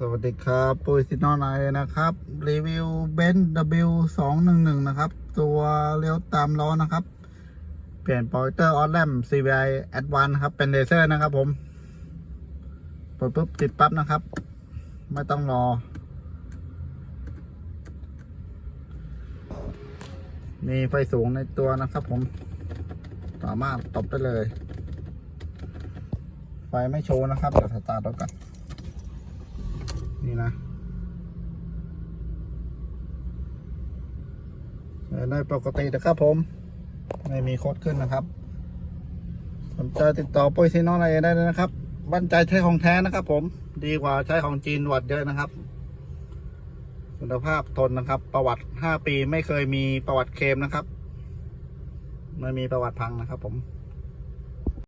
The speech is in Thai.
สวัสดีครับปุ้ยซินอนไอนะครับ รีวิวเบนซ์ W 2 1 1นะครับ ตัวเลี้ยวตามล้อนะครับ เปลี่ยนโปรเจคเตอร์ออสแลม CVI Advance นครับ เป็นเลเซอร์นะครับผมเปิดปุ๊บติดปั๊บนะครับ ไม่ต้องรอ มีไฟสูงในตัวนะครับผม สามารถตบได้เลย ไฟไม่โชว์นะครับเดี๋ยวสตาร์ทรถก่อน นะได้ปกตินะครับผม ไม่มีโคดขึ้นนะครับ สนใจติดต่อปุ้ยซีโนออะไรได้เลยนะครับบั่นใจใช้ของแท้นะครับ ผม ดีกว่าใช้ของจีนวัดเยอะนะครับ คุณภาพทนนะครับ ประวัติ 5 ปีไม่เคยมีประวัติเคมนะครับ ไม่มีประวัติพังนะครับผม